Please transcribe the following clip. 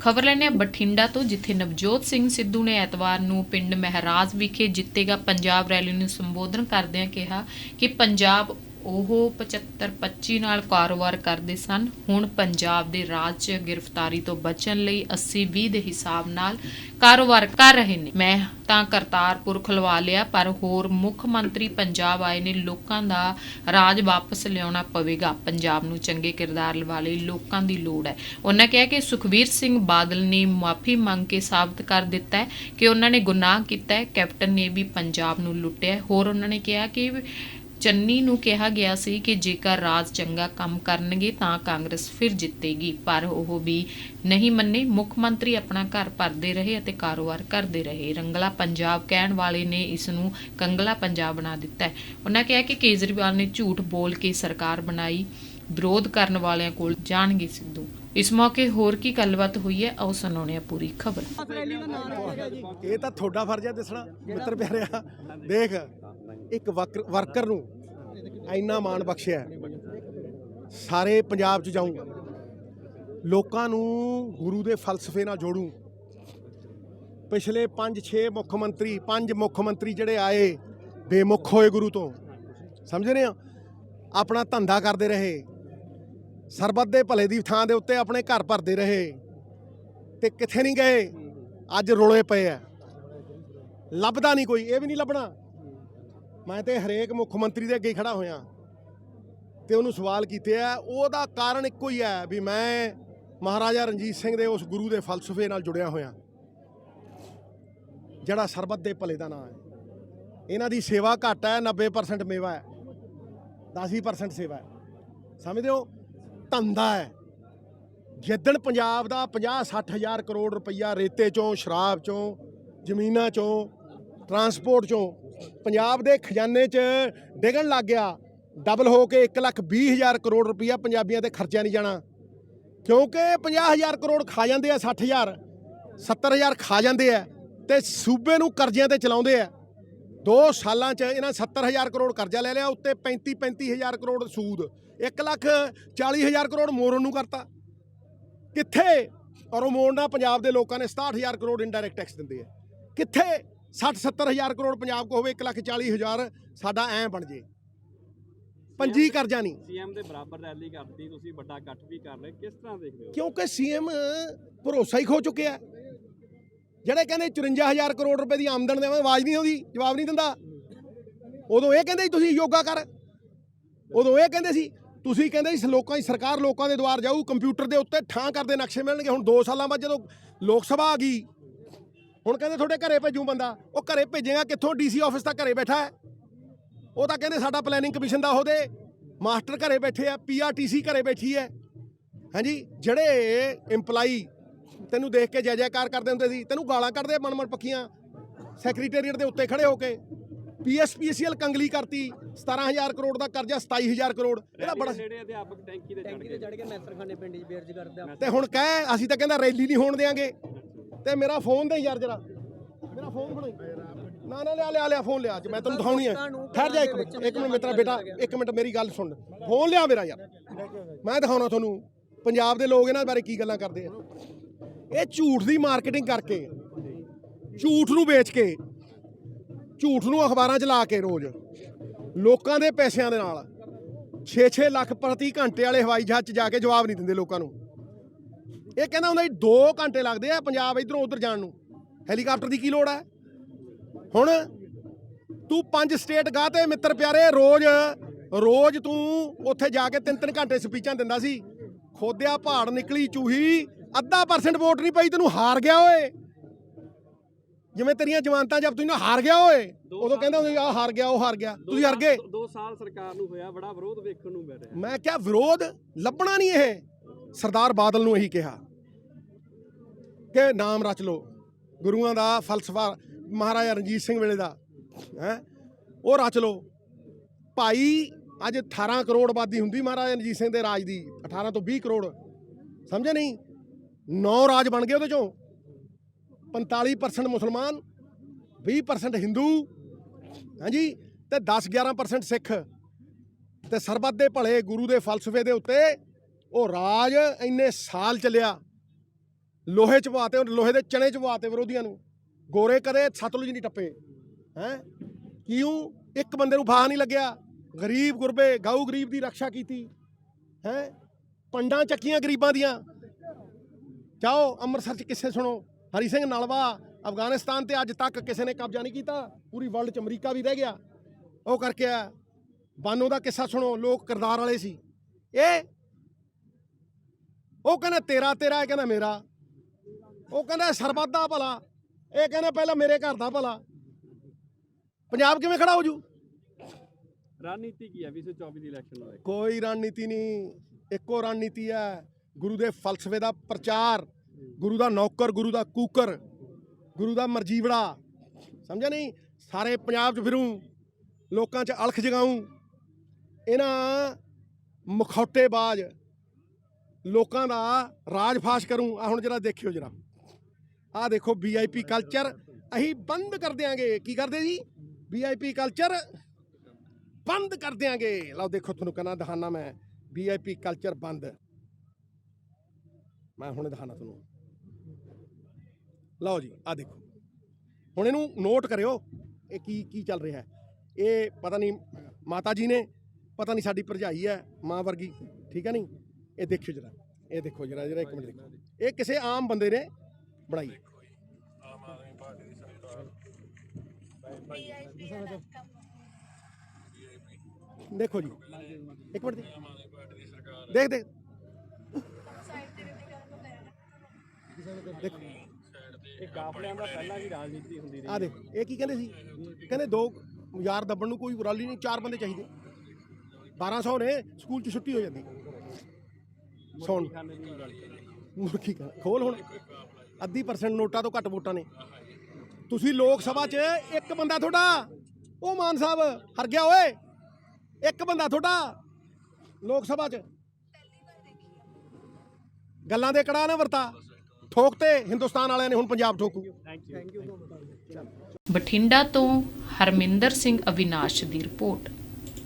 ਖਬਰ ਲੈਣੇ ਬਠਿੰਡਾ ਤੋਂ, ਜਿੱਥੇ ਨਵਜੋਤ ਸਿੰਘ ਸਿੱਧੂ ਨੇ ਐਤਵਾਰ ਨੂੰ ਪਿੰਡ ਮਹਿਰਾਜ ਵਿਖੇ ਜਿੱਤੇਗਾ ਪੰਜਾਬ ਰੈਲੀ ਨੂੰ ਸੰਬੋਧਨ ਕਰਦਿਆਂ ਕਿਹਾ ਕਿ ਪੰਜਾਬ ਉਹ 75 25 ਨਾਲ ਕਾਰੋਬਾਰ ਕਰਦੇ ਸਨ। ਹੁਣ ਪੰਜਾਬ ਦੇ ਰਾਜ 'ਚ ਗ੍ਰਿਫਤਾਰੀ ਤੋਂ ਬਚਣ ਲਈ 80 20 ਦੇ ਹਿਸਾਬ ਨਾਲ ਕਾਰੋਬਾਰ ਕਰ ਰਹੇ ਨੇ। ਮੈਂ ਤਾਂ ਕਰਤਾਰਪੁਰ ਖੁਲਵਾ ਲਿਆ, ਪਰ ਹੋਰ ਮੁੱਖ ਮੰਤਰੀ ਪੰਜਾਬ ਆਏ ਨੇ, ਲੋਕਾਂ ਦਾ ਰਾਜ ਵਾਪਸ ਲਿਆਉਣਾ ਪਵੇਗਾ। ਪੰਜਾਬ ਨੂੰ ਚੰਗੇ ਕਿਰਦਾਰ ਵਾਲੇ ਲੋਕਾਂ ਦੀ ਲੋੜ ਹੈ। ਉਹਨਾਂ ਕਿਹਾ ਕਿ ਸੁਖਵੀਰ ਸਿੰਘ ਬਾਦਲ ਨੇ ਮਾਫੀ ਮੰਗ ਕੇ ਸਾਬਤ ਕਰ ਦਿੱਤਾ ਹੈ ਕਿ ਉਹਨਾਂ ਨੇ ਗੁਨਾਹ ਕੀਤਾ ਹੈ। ਕੈਪਟਨ ਨੇ ਵੀ ਪੰਜਾਬ ਨੂੰ ਲੁੱਟਿਆ ਹੋਰ ਉਹਨਾਂ ਨੇ ਕਿਹਾ ਕਿ ਚੰਨੀ ਨੂੰ ਕਿਹਾ ਗਿਆ ਸੀ ਕਿ ਜੇਕਰ ਰਾਜ ਚੰਗਾ ਕੰਮ ਕਰਨਗੇ ਤਾਂ ਕਾਂਗਰਸ ਫਿਰ ਜਿੱਤੇਗੀ, ਪਰ ਉਹ ਵੀ ਨਹੀਂ ਮੰਨੇ। ਮੁੱਖ ਮੰਤਰੀ ਆਪਣਾ ਘਰ ਭਰਦੇ ਰਹੇ ਅਤੇ ਕਾਰੋਬਾਰ ਕਰਦੇ ਰਹੇ। ਰੰਗਲਾ ਪੰਜਾਬ ਕਹਿਣ ਵਾਲੇ ਨੇ ਇਸ ਨੂੰ ਕੰਗਲਾ ਪੰਜਾਬ ਬਣਾ ਦਿੱਤਾ ਉਹਨਾਂ ਕਿਹਾ ਕਿ ਕੇਜਰੀਵਾਲ ਨੇ ਝੂਠ ਬੋਲ ਕੇ ਸਰਕਾਰ ਬਣਾਈ, ਵਿਰੋਧ ਕਰਨ ਵਾਲਿਆਂ ਕੋਲ ਜਾਣਗੇ ਸਿੱਧੂ। ਇਸ ਮੌਕੇ ਹੋਰ ਕੀ ਗੱਲਬਾਤ ਹੋਈ ਹੈ, ਆਓ ਸੁਣਾਉਣੇ ਆ ਪੂਰੀ ਖਬਰ। ਇਹ ਤਾਂ ਤੁਹਾਡਾ ਫਰਜ਼ ਹੈ ਦੱਸਣਾ, ਮਿੱਤਰ ਪਿਆਰਿਆ। ਦੇਖ ਇੱਕ ਵਰਕ- ਵਰਕਰ ਨੂੰ ਇੰਨਾ ਮਾਣ ਬਖਸ਼ਿਆ ਸਾਰੇ ਪੰਜਾਬ 'ਚ ਜਾਊਂ, ਲੋਕਾਂ ਨੂੰ ਗੁਰੂ ਦੇ ਫਲਸਫੇ ਨਾਲ ਜੋੜੂ। ਪਿਛਲੇ 5-6 ਮੁੱਖ ਮੰਤਰੀ, ਪੰਜ ਮੁੱਖ ਮੰਤਰੀ ਜਿਹੜੇ ਆਏ, ਬੇਮੁੱਖ ਹੋਏ ਗੁਰੂ ਤੋਂ। ਸਮਝ ਰਹੇ ਹੋ ਆਪਣਾ ਧੰਦਾ ਕਰਦੇ ਰਹੇ। ਸਰਬੱਤ ਦੇ ਭਲੇ ਦੀ ਥਾਂ ਦੇ ਉੱਤੇ ਆਪਣੇ ਘਰ ਭਰਦੇ ਰਹੇ। ਤੇ ਕਿੱਥੇ ਨਹੀਂ ਗਏ? ਅੱਜ ਰੋਲੇ ਪਏ ਆ। ਲੱਭਦਾ ਨਹੀਂ ਕੋਈ, ਇਹ ਵੀ ਨਹੀਂ ਲੱਭਣਾ। ਮੈਂ ਤੇ ਹਰੇਕ ਮੁੱਖ ਮੰਤਰੀ ਦੇ ਅੱਗੇ ਹੀ ਖੜਾ ਹੋਇਆ। ਤੇ ਉਹਨੂੰ ਸਵਾਲ ਕੀਤੇ ਆ, ਉਹਦਾ ਕਾਰਨ ਇੱਕੋ ਹੀ ਹੈ ਵੀ ਮੈਂ ਮਹਾਰਾਜਾ ਰਣਜੀਤ ਸਿੰਘ ਦੇ ਉਸ ਗੁਰੂ ਦੇ ਫਲਸਫੇ ਨਾਲ ਜੁੜਿਆ ਹੋਇਆ। ਜਿਹੜਾ ਸਰਬੱਤ ਦੇ ਭਲੇ ਦਾ ਨਾਮ ਹੈ। ਇਹਨਾਂ ਦੀ ਸੇਵਾ ਘੱਟ ਹੈ 90% ਮੇਵਾ ਹੈ 10% ਸੇਵਾ ਹੈ। ਸਮਝਦੇ ਹੋ? ਧੰਦਾ ਹੈ। ਜਿੱਦਣ ਪੰਜਾਬ ਦਾ 50 60 ਹਜ਼ਾਰ ਕਰੋੜ ਰੁਪਈਆ ਰੇਤੇ ਚੋਂ, ਸ਼ਰਾਬ ਚੋਂ, ਜ਼ਮੀਨਾਂ ਚੋਂ ਟਰਾਂਸਪੋਰਟ ਚੋਂ ਪੰਜਾਬ ਦੇ ਖਜ਼ਾਨੇ 'ਚ ਡਿੱਗਣ ਲੱਗ ਗਿਆ। ਡਬਲ ਹੋ ਕੇ 1 ਲੱਖ 20 ਹਜ਼ਾਰ ਕਰੋੜ ਰੁਪਈਆ ਪੰਜਾਬੀਆਂ ਤੇ ਖਰਚਿਆ ਨਹੀਂ ਜਾਣਾ ਕਿਉਂਕਿ 50 ਹਜ਼ਾਰ ਕਰੋੜ ਖਾ ਜਾਂਦੇ ਆ 60 ਹਜ਼ਾਰ 70 ਹਜ਼ਾਰ ਖਾ ਜਾਂਦੇ ਆ ਤੇ ਸੂਬੇ ਨੂੰ ਕਰਜ਼ਿਆਂ ਤੇ ਚਲਾਉਂਦੇ ਆ। ਦੋ ਸਾਲਾਂ 'ਚ ਇਹਨਾਂ 70 ਹਜ਼ਾਰ ਕਰੋੜ ਕਰਜ਼ਾ ਲੈ ਲਿਆ, ਉੱਤੇ 35 35 ਹਜ਼ਾਰ ਕਰੋੜ ਸੂਦ 1 ਲੱਖ 40 ਹਜ਼ਾਰ ਕਰੋੜ ਮੋਰਨ ਨੂੰ ਕਰਤਾ। ਕਿੱਥੇ? ਔਰ ਉਹ ਮੋੜਨਾ ਪੰਜਾਬ ਦੇ ਲੋਕਾਂ ਨੇ 67 ਹਜ਼ਾਰ ਕਰੋੜ ਇਨਡਾਇਰੈਕਟ ਟੈਕਸ ਦਿੰਦੇ ਆ। ਕਿੱਥੇ? 60 70 ਹਜ਼ਾਰ ਕਰੋੜ ਪੰਜਾਬ ਕੋ ਹੋਵੇ 1 ਲੱਖ 40 ਹਜ਼ਾਰ ਸਾਡਾ ਐ ਬਣ ਜੇ। ਪੰਜੀ ਕਰਜ਼ਾ ਨਹੀਂ। ਸੀਐਮ ਦੇ ਬਰਾਬਰ ਰੈਲੀ ਕਰਦੀ ਤੁਸੀਂ ਵੱਡਾ ਇਕੱਠ ਵੀ ਕਰ ਰਹੇ ਕਿਸ ਤਰ੍ਹਾਂ ਦੇਖਦੇ ਹੋ? ਕਿਉਂਕਿ ਸੀਐਮ ਭਰੋਸਾ ਹੀ ਖੋ ਚੁੱਕਿਆ ਜਿਹੜੇ ਕਹਿੰਦੇ 54000 ਕਰੋੜ ਰੁਪਏ ਦੀ ਆਮਦਨ ਦੇਵਾਂ ਆਵਾਜ਼ ਨਹੀਂ ਆਉਂਦੀ ਜਵਾਬ ਨਹੀਂ ਦਿੰਦਾ। ਉਦੋਂ ਇਹ ਕਹਿੰਦੇ ਤੁਸੀਂ ਯੋਗਾ ਕਰ। ਉਦੋਂ ਇਹ ਕਹਿੰਦੇ ਸੀ ਤੁਸੀਂ ਕਹਿੰਦੇ ਸੀ ਲੋਕਾਂ ਦੀ ਸਰਕਾਰ ਲੋਕਾਂ ਦੇ ਦੁਆਰ ਜਾਊ ਕੰਪਿਊਟਰ ਦੇ ਉੱਤੇ ਠਾਂ ਕਰਦੇ ਨਕਸ਼ੇ ਮਿਲਣਗੇ। ਹੁਣ 2 ਸਾਲਾਂ ਬਾਅਦ ਜਦੋਂ ਲੋਕ ਸਭਾ ਆ ਗਈ ਹੁਣ ਕਹਿੰਦੇ ਤੁਹਾਡੇ ਘਰੇ ਭੇਜੂ ਬੰਦਾ ਉਹ ਘਰੇ ਭੇਜੇਗਾ ਕਿੱਥੋਂ? ਡੀਸੀ ਆਫਿਸ ਤਾਂ ਘਰੇ ਬੈਠਾ ਹੈ। ਉਹ ਤਾਂ ਕਹਿੰਦੇ ਸਾਡਾ ਪਲੈਨਿੰਗ ਕਮਿਸ਼ਨ ਦਾ ਉਹਦੇ ਮਾਸਟਰ ਘਰੇ ਬੈਠੇ ਆ ਪੀਆਰਟੀਸੀ ਘਰੇ ਬੈਠੀ ਹੈ। ਹਾਂਜੀ ਜਿਹੜੇ EMPLOYE ਤੈਨੂੰ ਦੇਖ ਕੇ ਜੈ ਜੈਕਾਰ ਕਰਦੇ ਹੁੰਦੇ ਸੀ ਤੈਨੂੰ ਗਾਲਾਂ ਕੱਢਦੇ ਮਨ ਮਨ ਪੱਕੀਆਂ। ਸੈਕਟਰੀਏਟ ਦੇ ਉੱਤੇ ਖੜੇ ਹੋ ਕੇ ਪੀਐਸਪੀਸੀਐਲ ਕੰਗਲੀ ਕਰਤੀ 17000 ਕਰੋੜ ਦਾ ਕਰਜ਼ਾ 27000 ਕਰੋੜ। ਇਹਦਾ ਬੜਾ ਨੇੜੇ ਅਧਿਆਪਕ ਟੈਂਕੀ ਤੇ ਚੜ ਕੇ ਮੈਸਰਖਾਨੇ ਪਿੰਡ 'ਚ ਬੇਰਜ ਕਰਦੇ ਤੇ ਹੁਣ ਕਹਿ ਅਸੀਂ ਤਾਂ ਕਹਿੰਦਾ ਰੈਲੀ ਨਹੀਂ ਹੋਣ ਦੇਾਂਗੇ ਤੇ ਮੇਰਾ ਫੋਨ ਦੇ ਯਾਰ ਜਰਾ। ਮੇਰਾ ਫੋਨ ਫੜਾਈ। ਨਾ ਨਾ ਲਿਆ ਲਿਆ ਲਿਆ ਫੋਨ ਲਿਆ ਅੱਜ। ਮੈਂ ਤੈਨੂੰ ਦਿਖਾਉਣੀ ਹੈ ਠਹਿਰ ਜਾ ਇੱਕ ਮਿੰਟ ਇੱਕ ਮਿੰਟ ਮੇਰਾ ਬੇਟਾ ਇੱਕ ਮਿੰਟ ਮੇਰੀ ਗੱਲ ਸੁਣ। ਫੋਨ ਲਿਆ ਮੇਰਾ ਯਾਰ। ਮੈਂ ਦਿਖਾਉਣਾ ਤੁਹਾਨੂੰ। ਪੰਜਾਬ ਦੇ ਲੋਕ ਇਹਨਾਂ ਬਾਰੇ ਕੀ ਗੱਲਾਂ ਕਰਦੇ ਆ। ਇਹ ਝੂਠ ਦੀ ਮਾਰਕੀਟਿੰਗ ਕਰਕੇ ਝੂਠ ਨੂੰ ਵੇਚ ਕੇ ਝੂਠ ਨੂੰ ਅਖਬਾਰਾਂ 'ਚ ਲਾ ਕੇ ਰੋਜ਼ ਲੋਕਾਂ ਦੇ ਪੈਸਿਆਂ ਦੇ ਨਾਲ 6-6 ਲੱਖ ਪ੍ਰਤੀ ਘੰਟੇ ਵਾਲੇ ਹਵਾਈ ਜਹਾਜ਼ 'ਚ ਜਾ ਕੇ ਜਵਾਬ ਨਹੀਂ ਦਿੰਦੇ ਲੋਕਾਂ ਨੂੰ। ਇਹ ਕਹਿੰਦਾ ਹੁੰਦਾ ਜੀ 2 ਘੰਟੇ ਲੱਗਦੇ ਆ ਪੰਜਾਬ ਇਧਰੋਂ ਉਧਰ ਜਾਣ ਨੂੰ। ਹੈਲੀਕਾਪਟਰ ਦੀ ਕੀ ਲੋੜ ਹੈ ਹੁਣ ਤੂੰ ਪੰਜ ਸਟੇਟ ਗਾਹ ਤੇ ਮਿੱਤਰ ਪਿਆਰੇ, ਰੋਜ਼ ਰੋਜ਼ ਤੂੰ ਉੱਥੇ ਜਾ ਕੇ ਤਿੰਨ ਤਿੰਨ ਘੰਟੇ ਸਪੀਚਾਂ ਦਿੰਦਾ ਸੀ। ਖੋਦਿਆ ਪਹਾੜ ਨਿਕਲੀ ਚੂਹੀ, ਅੱਧਾ ਪਰਸੈਂਟ ਵੋਟ ਨਹੀਂ ਪਈ, ਤੈਨੂੰ ਹਾਰ ਗਿਆ ਓਏ। ਜਿਵੇਂ ਤੇਰੀਆਂ ਜਮਾਨਤਾਂ ਜਬ ਤੂੰ ਹਾਰ ਗਿਆ ਓਏ ਉਦੋਂ ਕਹਿੰਦਾ ਹੁੰਦਾ ਆ ਹਾਰ ਗਿਆ ਉਹ ਹਾਰ ਗਿਆ। ਤੁਸੀਂ ਹਾਰ ਗਏ? 2 ਸਾਲ ਸਰਕਾਰ ਨੂੰ ਹੋਇਆ ਬੜਾ ਵਿਰੋਧ ਵੇਖਣ ਨੂੰ ਮਿਲ ਰਿਹਾ। ਮੈਂ ਕਿਹਾ ਵਿਰੋਧ ਲੱਭਣਾ ਨਹੀਂ ਇਹ। ਸਰਦਾਰ ਬਾਦਲ ਨੂੰ ਇਹੀ ਕਿਹਾ ਕਿ ਨਾਮ ਰਚ ਲਓ। ਗੁਰੂਆਂ ਦਾ ਫਲਸਫਾ ਮਹਾਰਾਜਾ ਰਣਜੀਤ ਸਿੰਘ ਵੇਲੇ ਦਾ ਹੈ ਉਹ ਰਚ ਲਓ। ਭਾਈ ਅੱਜ 18 ਕਰੋੜ ਆਬਾਦੀ ਹੁੰਦੀ ਮਹਾਰਾਜਾ ਰਣਜੀਤ ਸਿੰਘ ਦੇ ਰਾਜ ਦੀ 18 ਤੋਂ 20 ਕਰੋੜ। ਸਮਝੇ ਨਹੀਂ? 9 ਰਾਜ ਬਣ ਗਏ ਉਹਦੇ ਚੋਂ। 45% ਮੁਸਲਮਾਨ 20% ਹਿੰਦੂ, ਹਾਂਜੀ, ਤੇ 10 11% ਸਿੱਖ। ਤੇ ਸਰਬੱਤ ਦੇ ਭਲੇ ਗੁਰੂ ਦੇ ਫਲਸਫੇ ਦੇ ਉੱਤੇ ਉਹ ਰਾਜ ਇੰਨੇ ਸਾਲ ਚੱਲਿਆ। ਲੋਹੇ ਚ ਪਵਾਤੇ ਲੋਹੇ ਦੇ ਚਣੇ ਚ ਪਵਾਤੇ ਵਿਰੋਧੀਆਂ ਨੂੰ। ਗੋਰੇ ਕਦੇ ਸਤਲੁਜ ਨਹੀਂ ਟੱਪੇ, ਹੈ? ਕਿਉਂ? ਇੱਕ ਬੰਦੇ ਨੂੰ ਫਾਹ ਨਹੀਂ ਲੱਗਿਆ। ਗਰੀਬ ਗੁਰਬੇ ਗਾਉ ਗਰੀਬ ਦੀ ਰੱਖਿਆ ਕੀਤੀ, ਹੈ? ਪੰਡਾਂ ਚੱਕੀਆਂ ਗਰੀਬਾਂ ਦੀਆਂ। ਜਾਓ ਅੰਮ੍ਰਿਤਸਰ ਚ ਕਿਸੇ ਸੁਣੋ। ਹਰੀ ਸਿੰਘ ਨਲਵਾ ਅਫਗਾਨਿਸਤਾਨ ਤੇ ਅੱਜ ਤੱਕ ਕਿਸੇ ਨੇ ਕਬਜ਼ਾ ਨਹੀਂ ਕੀਤਾ। ਪੂਰੀ ਵਰਲਡ ਚ ਅਮਰੀਕਾ ਵੀ ਰਹਿ ਗਿਆ। ਉਹ ਕਰਕੇ ਆ ਬਾਨੋ ਦਾ ਕਿੱਸਾ ਸੁਣੋ ਲੋਕ ਕਿਰਦਾਰ ਵਾਲੇ ਸੀ। ਇਹ ਉਹ ਕਹਿੰਦਾ ਤੇਰਾ ਤੇਰਾ ਇਹ ਕਹਿੰਦਾ ਮੇਰਾ। ਉਹ ਕਹਿੰਦਾ ਸਰਬੱਤ ਦਾ ਭਲਾ। ਇਹ ਕਹਿੰਦਾ ਪਹਿਲਾਂ ਮੇਰੇ ਘਰ ਦਾ ਭਲਾ। ਪੰਜਾਬ ਕਿਵੇਂ ਖੜਾ ਹੋ ਜੂ? ਰਣਨੀਤੀ ਕੀ ਹੈ? 2024 ਦੀ ਇਲੈਕਸ਼ਨ ਬਾਰੇ ਕੋਈ ਰਣਨੀਤੀ ਨਹੀਂ। ਇੱਕੋ ਰਣਨੀਤੀ ਹੈ। ਗੁਰੂ ਦੇ ਫਲਸਫੇ ਦਾ ਪ੍ਰਚਾਰ। ਗੁਰੂ ਦਾ ਨੌਕਰ, ਗੁਰੂ ਦਾ ਕੂਕਰ, ਗੁਰੂ ਦਾ ਮਰਜੀਵੜਾ ਸਮਝਿਆ ਨਹੀਂ? ਸਾਰੇ ਪੰਜਾਬ 'ਚ ਫਿਰੂ, ਲੋਕਾਂ 'ਚ ਅਲਖ ਜਗਾਊਂ। ਇਹਨਾਂ ਮਖੌਟੇਬਾਜ਼ ਲੋਕਾਂ ਦਾ ਰਾਜ ਫਾਸ਼ ਕਰੂੰ। ਆ ਹੁਣ ਜਰਾ ਦੇਖਿਓ ਜਰਾ। ਆ ਦੇਖੋ ਵੀਆਈਪੀ ਕਲਚਰ ਅਸੀਂ ਬੰਦ ਕਰ ਦਿਆਂਗੇ। ਕੀ ਕਰਦੇ ਜੀ? ਵੀਆਈਪੀ ਕਲਚਰ ਬੰਦ ਕਰ ਦਿਆਂਗੇ। ਲਓ ਦੇਖੋ ਤੁਹਾਨੂੰ ਕਹਿੰਦਾ ਦਿਖਾਣਾ ਮੈਂ। ਵੀਆਈਪੀ ਕਲਚਰ ਬੰਦ। ਮੈਂ ਹੁਣੇ ਦਿਖਾਣਾ ਤੁਹਾਨੂੰ। ਲਓ ਜੀ ਆ ਦੇਖੋ। ਹੁਣ ਇਹਨੂੰ ਨੋਟ ਕਰਿਓ, ਇਹ ਕੀ ਕੀ ਚੱਲ ਰਿਹਾ ਹੈ। ਇਹ ਪਤਾ ਨਹੀਂ ਮਾਤਾ ਜੀ ਨੇ, ਪਤਾ ਨਹੀਂ ਸਾਡੀ ਭਰਜਾਈ ਹੈ, ਮਾਂ ਵਰਗੀ, ਠੀਕ ਹੈ ਨਹੀਂ? ਇਹ ਦੇਖਿਓ ਜਰਾ, ਇਹ ਦੇਖੋ ਜਰਾ ਜਰਾ ਇੱਕ ਮਿੰਟ ਦੇਖੋ। ਇਹ ਕਿਸੇ ਆਮ ਬੰਦੇ ਨੇ ਬਣਾਈ। ਹੈ। ਦੇਖੋ ਜੀ, ਇੱਕ ਮਿੰਟ ਦੇਖ ਦੇਖ। ਦੇਖੋ ਇਹ ਕਾਫਲਿਆਂ ਦਾ ਪਹਿਲਾਂ ਵੀ ਰਾਜਨੀਤੀ ਹੁੰਦੀ ਰਹੀ। ਆ ਦੇਖ, ਇਹ ਕੀ ਕਹਿੰਦੇ ਸੀ? ਕਹਿੰਦੇ ਦੋ ਯਾਰ ਦੱਬਣ ਨੂੰ ਕੋਈ ਰੈਲੀ ਨਹੀਂ, ਚਾਰ ਬੰਦੇ ਚਾਹੀਦੇ। 1200 ਨੇ, ਸਕੂਲ 'ਚ ਛੁੱਟੀ ਹੋ ਜਾਂਦੀ। ਸੁਣ। ਮੁਰਖੀ ਖੋਲ ਹੁਣ। ਅੱਧੀ ਪਰਸੈਂਟ ਨੋਟਾਂ ਤੋਂ ਘੱਟ ਵੋਟਾਂ ਨੇ। ਤੁਸੀਂ ਲੋਕ ਸਭਾ 'ਚ ਇੱਕ ਬੰਦਾ ਤੁਹਾਡਾ, ਉਹ ਮਾਨ ਸਾਹਿਬ, ਹਰ ਗਿਆ ਓਏ। ਇੱਕ ਬੰਦਾ ਤੁਹਾਡਾ, ਲੋਕ ਸਭਾ 'ਚ। ਗੱਲਾਂ ਦੇ ਕੜਾ ਨਾ ਵਰਤਾ। ਠੋਕਤੇ ਹਿੰਦੁਸਤਾਨ ਵਾਲਿਆਂ ਨੇ ਹੁਣ Punjab ਠੋਕੂ thank you thank you Bathinda ਤੋਂ ਹਰਮਿੰਦਰ ਸਿੰਘ ਅਵਿਨਾਸ਼ ਦੀ ਰਿਪੋਰਟ।